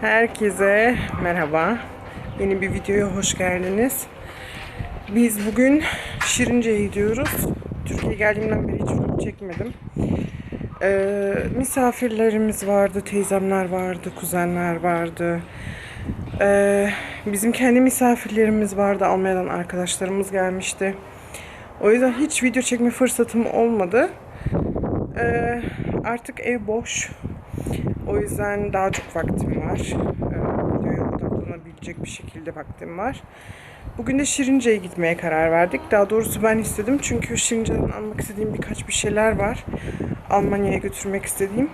Herkese merhaba. Yeni bir videoya hoş geldiniz. Biz bugün Şirince'ye gidiyoruz. Türkiye'ye geldiğimden beri hiç vlog çekmedim. Ee, misafirlerimiz vardı, teyzemler vardı, kuzenler vardı. Ee, bizim kendi misafirlerimiz vardı. Almanya'dan arkadaşlarımız gelmişti. O yüzden hiç video çekme fırsatım olmadı. Ee, artık ev boş. O yüzden daha çok vaktim var. Ee, videoya odaklanabilecek bir şekilde vaktim var. Bugün de Şirince'ye gitmeye karar verdik. Daha doğrusu ben istedim çünkü Şirince'den almak istediğim birkaç bir şeyler var. Almanya'ya götürmek istediğim.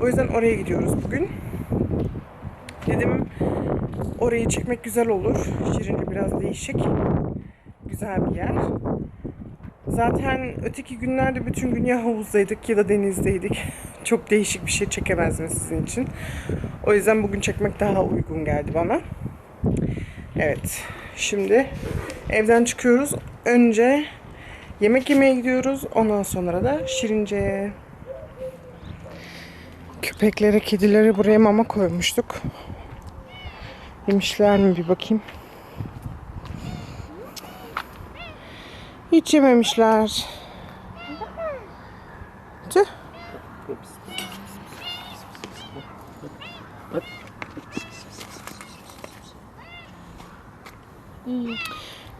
O yüzden oraya gidiyoruz bugün. Dedim orayı çekmek güzel olur. Şirince biraz değişik. Güzel bir yer. Zaten öteki günlerde bütün gün ya havuzdaydık ya da denizdeydik. Çok değişik bir şey çekemezdim sizin için. O yüzden bugün çekmek daha uygun geldi bana. Evet. Şimdi evden çıkıyoruz. Önce yemek yemeye gidiyoruz. Ondan sonra da Şirince'ye. Köpeklere, kedilere buraya mama koymuştuk. Yemişler mi bir bakayım. Hiç yememişler.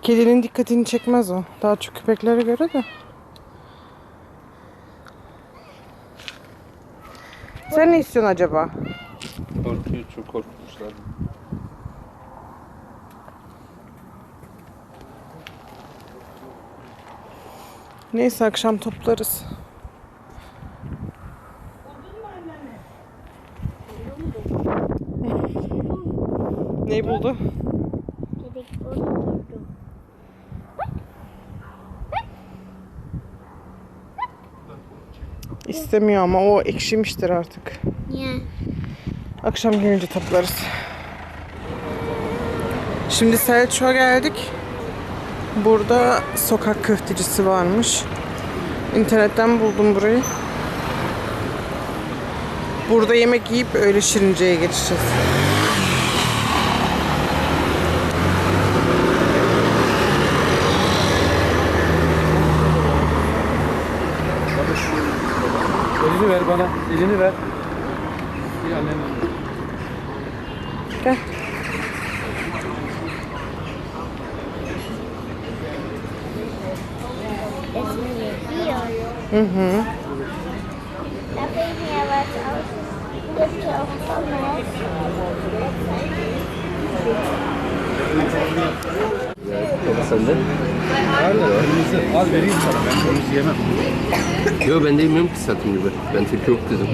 Kedinin dikkatini çekmez o. Daha çok köpeklere göre de. Sen ne istiyorsun acaba? Korkuyor, çok korkmuşlar. Neyse akşam toplarız. Neyi buldu? İstemiyor ama o ekşimiştir artık. Niye? Akşam gelince toplarız. Şimdi Selçuk'a geldik. Burada sokak köftecisi varmış. İnternetten buldum burayı. Burada yemek yiyip öyle Şirince'ye geçeceğiz. Elini ver bana, elini ver. Bir annene. Gel. Hı hı. Darf ich Baba sende. Kırmızı, al vereyim sana. Ben kırmızı yemem. Yo ben de yemiyorum ki satım gibi. Ben Türk yok dedim.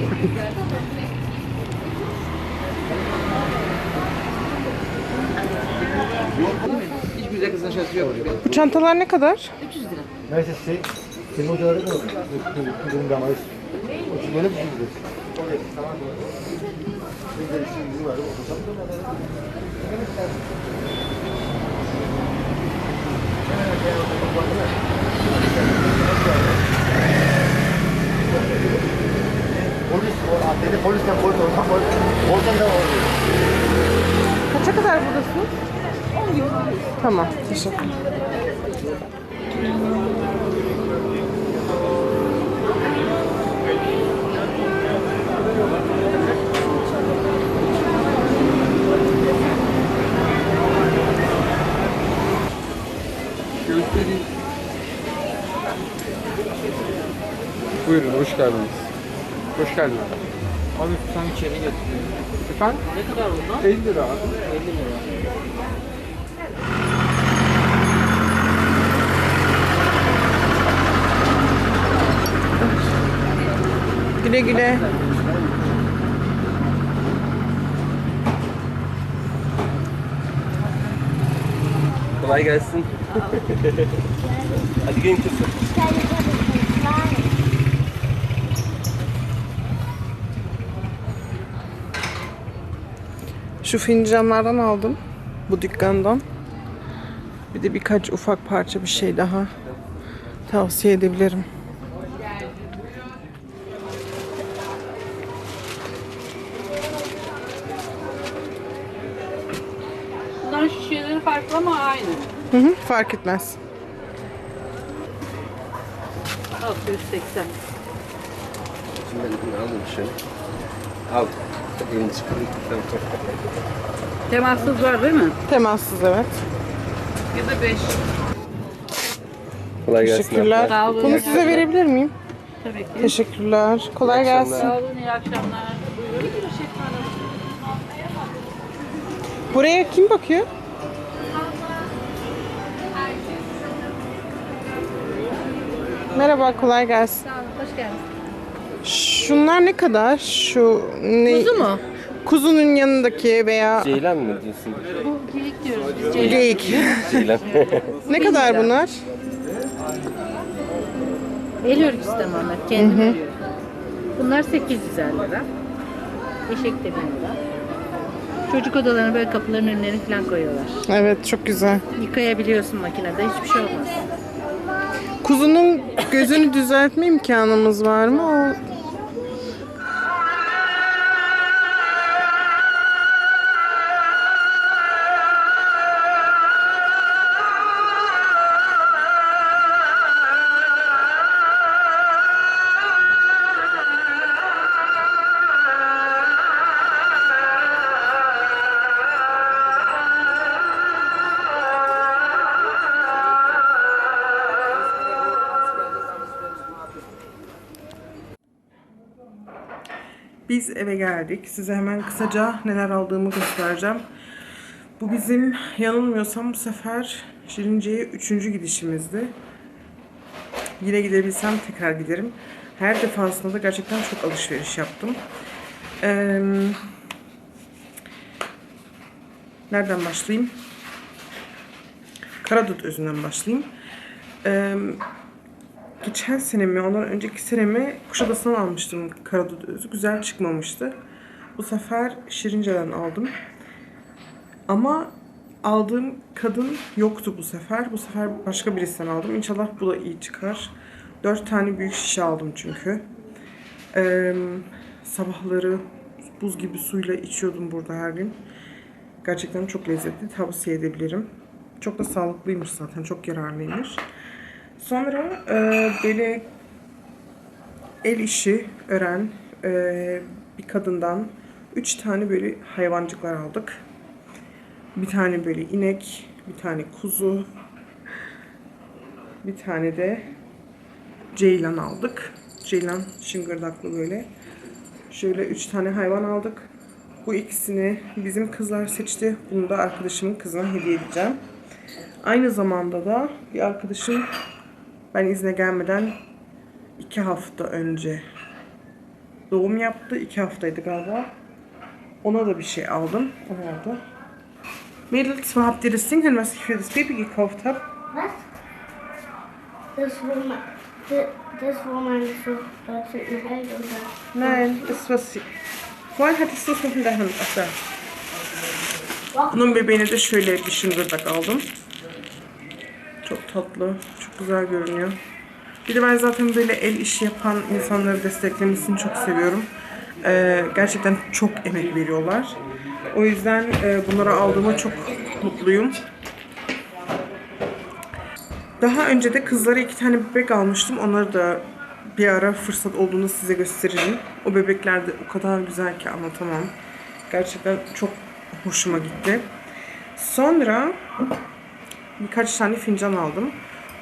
Hiçbir güzel kızın şansı yok. Bu çantalar ne kadar? Neyse şey, senin hocaları da damarız. O böyle mi gidiyor? Polis, dedi polisten polis olsan polis. Olsan da oluyor. Kaça kadar buradasınız? 10 euro. Tamam, teşekkür Buyurun, hoş geldiniz. Hoş geldin. Abi sen içeri getiriyor. Efendim? Ne kadar bunlar? 50 lira abi. 50 lira. Güle güle. Kolay gelsin. Hadi gelin kızım. Şu fincanlardan aldım. Bu dükkandan. Bir de birkaç ufak parça bir şey daha tavsiye edebilirim. Bunların şişeleri farklı ama aynı. Hı hı, fark etmez. 680. Şimdi ben bunu aldım şöyle. Al. Elini çıkar. Temassız var değil mi? Temassız evet. Ya da 5. Kolay gelsin. Teşekkürler. Sağ olun. Bunu size verebilir miyim? Tabii ki. Teşekkürler. Kolay gelsin. Sağ olun, iyi akşamlar. Buraya kim bakıyor? Merhaba, kolay gelsin. Sağ olun, hoş geldiniz. Şunlar ne kadar? Şu ne? Kuzu mu? Kuzunun yanındaki veya Ceylan mı diyorsun? Bu geyik diyoruz biz. Ceylan. geyik. Ceylan. ne kadar bunlar? El örgüsü tamamen, kendim örüyorum. Bunlar 850 lira. Eşek de 1000 lira. Çocuk odalarına böyle kapıların önlerine falan koyuyorlar. Evet, çok güzel. Yıkayabiliyorsun makinede, hiçbir şey olmaz. Kuzunun gözünü düzeltme imkanımız var mı? O... Biz eve geldik. Size hemen kısaca neler aldığımı göstereceğim. Bu bizim yanılmıyorsam bu sefer Şirince'ye üçüncü gidişimizdi. Yine gidebilsem tekrar giderim. Her defasında da gerçekten çok alışveriş yaptım. Eee, nereden başlayayım? Karadut özünden başlayayım. Eee geçen sene mi ondan önceki sene mi Kuşadası'ndan almıştım karadut. Güzel çıkmamıştı. Bu sefer Şirince'den aldım. Ama aldığım kadın yoktu bu sefer. Bu sefer başka birisinden aldım. İnşallah bu da iyi çıkar. Dört tane büyük şişe aldım çünkü. Ee, sabahları buz gibi suyla içiyordum burada her gün. Gerçekten çok lezzetli. Tavsiye edebilirim. Çok da sağlıklıymış zaten. Çok yararlıymış. Sonra e, böyle el işi öğren e, bir kadından üç tane böyle hayvancıklar aldık. Bir tane böyle inek, bir tane kuzu, bir tane de ceylan aldık. Ceylan şıngırdaklı böyle. Şöyle üç tane hayvan aldık. Bu ikisini bizim kızlar seçti. Bunu da arkadaşımın kızına hediye edeceğim. Aynı zamanda da bir arkadaşım ben izne gelmeden iki hafta önce doğum yaptı. iki haftaydı galiba. Ona da bir şey aldım. O oldu. Mädels, wo habt ihr das Ding was ich für das Baby gekauft habe? Was? Das, wo man, das, wo man so äh, finden hält da. Nein, das was... Vorhin hattest du es noch in der Hand. Ach da. Bunun bebeğine de şöyle bir şıngırdak aldım. Çok tatlı, güzel görünüyor. Bir de ben zaten böyle el işi yapan insanları desteklemesini çok seviyorum. Ee, gerçekten çok emek veriyorlar. O yüzden e, bunları aldığıma çok mutluyum. Daha önce de kızlara iki tane bebek almıştım. Onları da bir ara fırsat olduğunu size gösteririm. O bebekler de o kadar güzel ki anlatamam. Gerçekten çok hoşuma gitti. Sonra birkaç tane fincan aldım.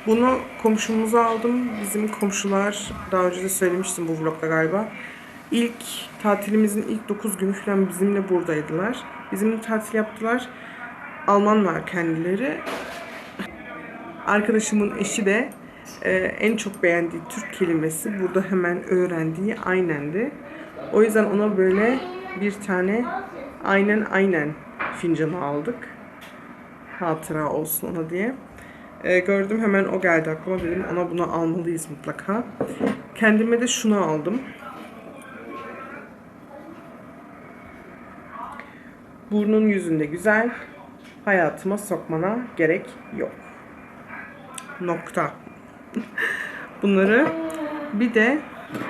Bunu komşumuza aldım. Bizim komşular daha önce de söylemiştim bu vlogda galiba. İlk tatilimizin ilk 9 günü falan bizimle buradaydılar. Bizimle tatil yaptılar. Almanlar kendileri. Arkadaşımın eşi de e, en çok beğendiği Türk kelimesi burada hemen öğrendiği aynendi. O yüzden ona böyle bir tane aynen aynen fincanı aldık. Hatıra olsun ona diye. E, gördüm hemen o geldi aklıma dedim ona bunu almalıyız mutlaka. Kendime de şunu aldım. Burnun yüzünde güzel. Hayatıma sokmana gerek yok. Nokta. Bunları bir de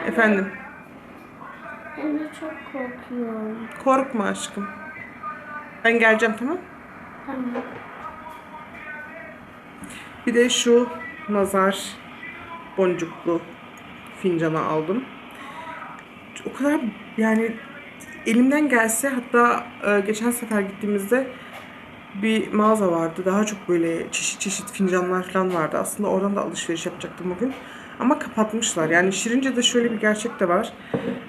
efendim Ben de çok korkuyorum. korkma aşkım. Ben geleceğim tamam? Tamam. Bir de şu nazar boncuklu fincanı aldım. O kadar yani elimden gelse hatta e, geçen sefer gittiğimizde bir mağaza vardı. Daha çok böyle çeşit çeşit fincanlar falan vardı. Aslında oradan da alışveriş yapacaktım bugün. Ama kapatmışlar. Yani Şirince'de şöyle bir gerçek de var.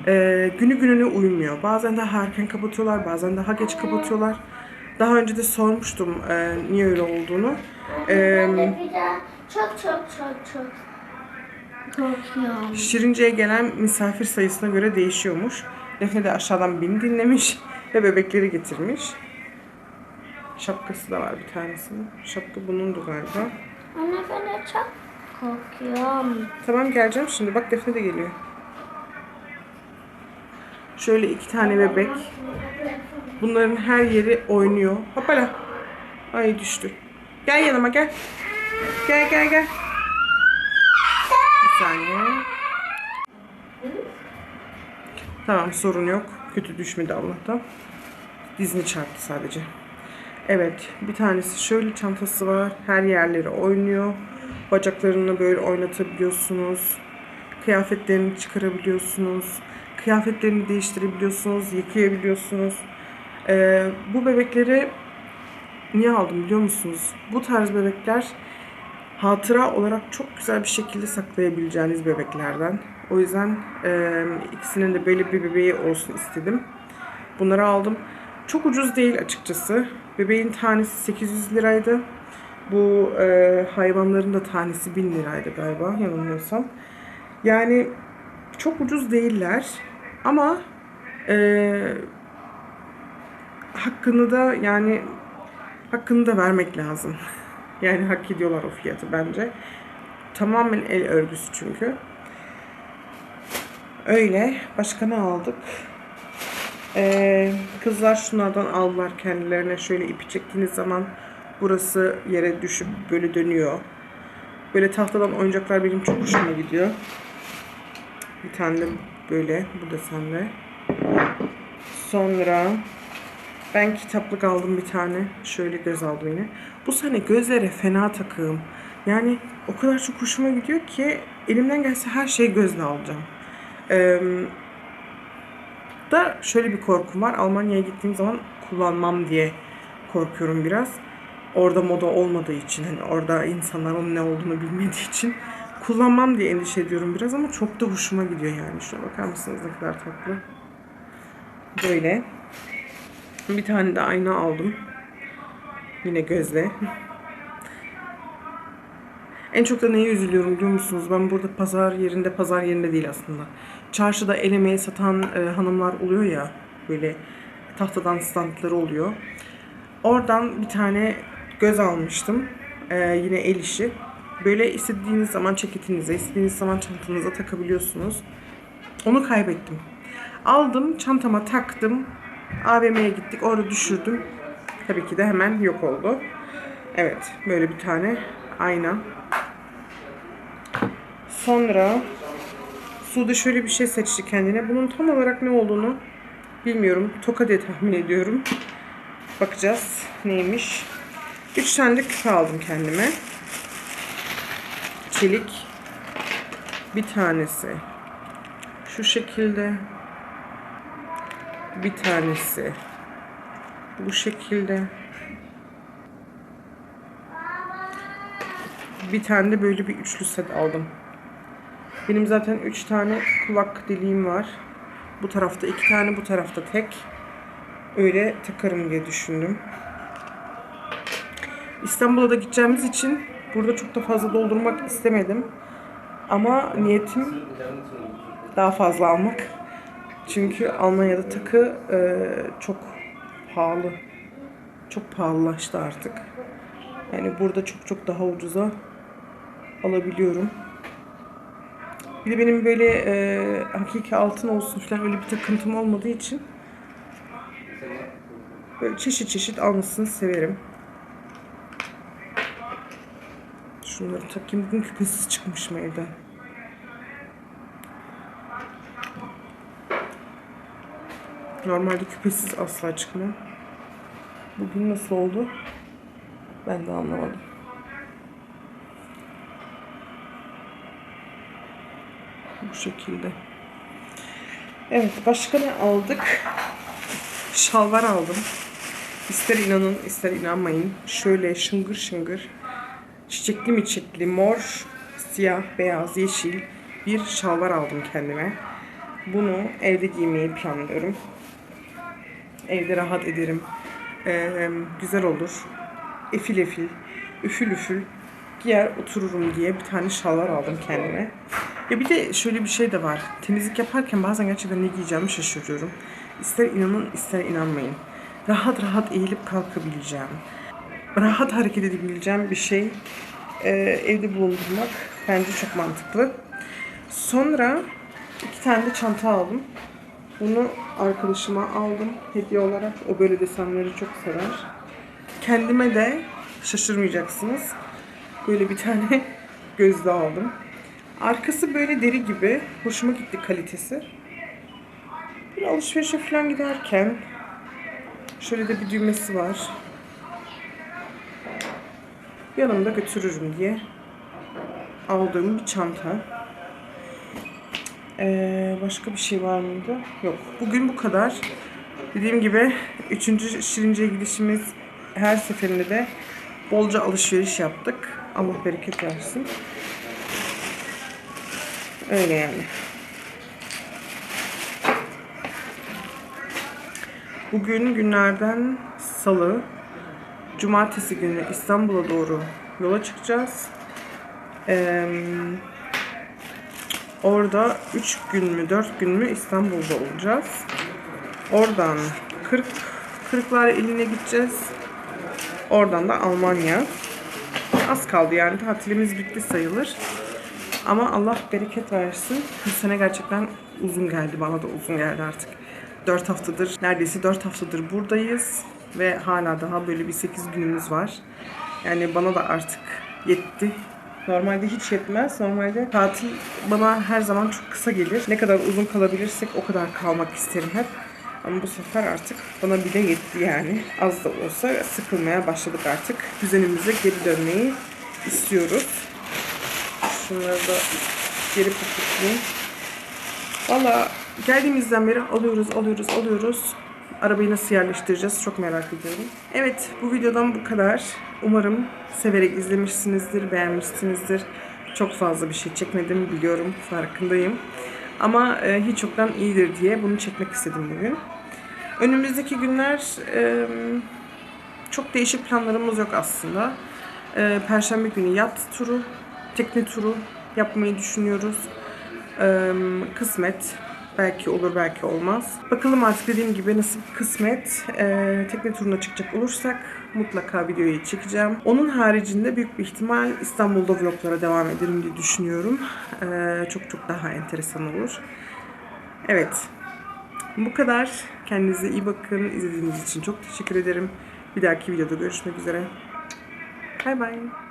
E, günü gününe uymuyor. Bazen daha erken kapatıyorlar, bazen daha geç kapatıyorlar. Daha önce de sormuştum e, niye öyle olduğunu. E, çok çok çok çok korkuyorum. Şirince'ye gelen misafir sayısına göre değişiyormuş. Defne de aşağıdan beni dinlemiş ve bebekleri getirmiş. Şapkası da var bir tanesinin. Şapka bunundu galiba. Anne ben de çok korkuyorum. Tamam geleceğim şimdi. Bak Defne de geliyor. Şöyle iki tane bebek. Bunların her yeri oynuyor. Hoppala. Ay düştü. Gel yanıma gel. Gel gel gel. Bir saniye. Tamam sorun yok. Kötü düşmedi Allah'tan. Dizini çarptı sadece. Evet bir tanesi şöyle çantası var. Her yerleri oynuyor. Bacaklarını böyle oynatabiliyorsunuz. Kıyafetlerini çıkarabiliyorsunuz. Kıyafetlerini değiştirebiliyorsunuz. Yıkayabiliyorsunuz. Ee, bu bebekleri niye aldım biliyor musunuz? Bu tarz bebekler hatıra olarak çok güzel bir şekilde saklayabileceğiniz bebeklerden. O yüzden e, ikisinin de böyle bir bebeği olsun istedim. Bunları aldım. Çok ucuz değil açıkçası. Bebeğin tanesi 800 liraydı. Bu e, hayvanların da tanesi 1000 liraydı galiba yanılmıyorsam. Yani çok ucuz değiller. Ama e, hakkını da yani hakkını da vermek lazım. Yani hak ediyorlar o fiyatı bence. Tamamen el örgüsü çünkü. Öyle. Başka ne aldık? Ee, kızlar şunlardan aldılar kendilerine. Şöyle ipi çektiğiniz zaman burası yere düşüp böyle dönüyor. Böyle tahtadan oyuncaklar benim çok hoşuma gidiyor. Bir tane böyle. Bu da sende. Sonra ben kitaplık aldım bir tane. Şöyle göz aldım yine. Bu sene gözlere fena takığım. Yani o kadar çok hoşuma gidiyor ki elimden gelse her şeyi gözle alacağım. Ee, da şöyle bir korkum var. Almanya'ya gittiğim zaman kullanmam diye korkuyorum biraz. Orada moda olmadığı için hani orada insanlar onun ne olduğunu bilmediği için kullanmam diye endişe ediyorum biraz ama çok da hoşuma gidiyor yani. Şuna bakar mısınız ne kadar tatlı. Böyle. Bir tane de ayna aldım. Yine gözle. En çok da neye üzülüyorum biliyor musunuz? Ben burada pazar yerinde, pazar yerinde değil aslında. Çarşıda el emeği satan e, hanımlar oluyor ya, böyle tahtadan standları oluyor. Oradan bir tane göz almıştım. E, yine el işi. Böyle istediğiniz zaman ceketinize, istediğiniz zaman çantanıza takabiliyorsunuz. Onu kaybettim. Aldım, çantama taktım. AVM'ye gittik, orada düşürdüm. Tabii ki de hemen yok oldu. Evet, böyle bir tane ayna. Sonra Sude şöyle bir şey seçti kendine. Bunun tam olarak ne olduğunu bilmiyorum. Toka diye tahmin ediyorum. Bakacağız neymiş. Üç tane de küpe aldım kendime. Çelik. Bir tanesi. Şu şekilde. Bir tanesi. Bu şekilde. Bir tane de böyle bir üçlü set aldım. Benim zaten 3 tane kulak deliğim var. Bu tarafta 2 tane, bu tarafta tek. Öyle takarım diye düşündüm. İstanbul'a da gideceğimiz için burada çok da fazla doldurmak istemedim. Ama niyetim daha fazla almak. Çünkü Almanya'da takı e, çok pahalı. Çok pahalılaştı artık. Yani burada çok çok daha ucuza alabiliyorum. Bir de benim böyle e, hakiki altın olsun falan öyle bir takıntım olmadığı için böyle çeşit çeşit almasını severim. Şunları takayım. Bugün küpesiz çıkmışım evden. Normalde küpesiz asla çıkmam. Bugün nasıl oldu? Ben de anlamadım. Bu şekilde. Evet başka ne aldık? Şalvar aldım. İster inanın ister inanmayın. Şöyle şıngır şıngır çiçekli miçekli mor, siyah, beyaz, yeşil bir şalvar aldım kendime. Bunu evde giymeyi planlıyorum. Evde rahat ederim. Ee, güzel olur. Efil efil, üfül üfül giyer otururum diye bir tane şalvar aldım kendime. Ya bir de şöyle bir şey de var. Temizlik yaparken bazen gerçekten ne giyeceğimi şaşırıyorum. İster inanın ister inanmayın. Rahat rahat eğilip kalkabileceğim. Rahat hareket edebileceğim bir şey e, evde bulundurmak bence çok mantıklı. Sonra iki tane de çanta aldım. Bunu arkadaşıma aldım hediye olarak. O böyle desenleri çok sever. Kendime de şaşırmayacaksınız. Böyle bir tane gözlüğü aldım. Arkası böyle deri gibi. Hoşuma gitti kalitesi. Bir alışverişe falan giderken şöyle de bir düğmesi var. Yanımda götürürüm diye aldığım bir çanta. Ee, başka bir şey var mıydı? Yok. Bugün bu kadar. Dediğim gibi üçüncü Şirince'ye gidişimiz her seferinde de bolca alışveriş yaptık. Allah bereket versin. Öyle yani. Bugün günlerden salı. Cumartesi günü İstanbul'a doğru yola çıkacağız. Ee, orada 3 gün mü 4 gün mü İstanbul'da olacağız. Oradan 40 Kırklar iline gideceğiz. Oradan da Almanya. Az kaldı yani tatilimiz bitti sayılır. Ama Allah bereket versin. Bu sene gerçekten uzun geldi. Bana da uzun geldi artık. 4 haftadır, neredeyse 4 haftadır buradayız. Ve hala daha böyle bir 8 günümüz var. Yani bana da artık yetti. Normalde hiç yetmez. Normalde tatil bana her zaman çok kısa gelir. Ne kadar uzun kalabilirsek o kadar kalmak isterim hep. Ama bu sefer artık bana bile yetti yani. Az da olsa sıkılmaya başladık artık. Düzenimize geri dönmeyi istiyoruz. Şunları da geri paketleyeyim. Valla geldiğimizden beri alıyoruz, alıyoruz, alıyoruz. Arabayı nasıl yerleştireceğiz çok merak ediyorum. Evet bu videodan bu kadar. Umarım severek izlemişsinizdir, beğenmişsinizdir. Çok fazla bir şey çekmedim biliyorum, farkındayım. Ama e, hiç yoktan iyidir diye bunu çekmek istedim bugün. Önümüzdeki günler e, çok değişik planlarımız yok aslında. E, Perşembe günü yat turu, tekne turu yapmayı düşünüyoruz. E, kısmet. Belki olur belki olmaz. Bakalım artık dediğim gibi nasıl kısmet. E, tekne turuna çıkacak olursak mutlaka videoyu çekeceğim. Onun haricinde büyük bir ihtimal İstanbul'da vloglara devam ederim diye düşünüyorum. E, çok çok daha enteresan olur. Evet. Bu kadar. Kendinize iyi bakın. İzlediğiniz için çok teşekkür ederim. Bir dahaki videoda görüşmek üzere. Bay bay.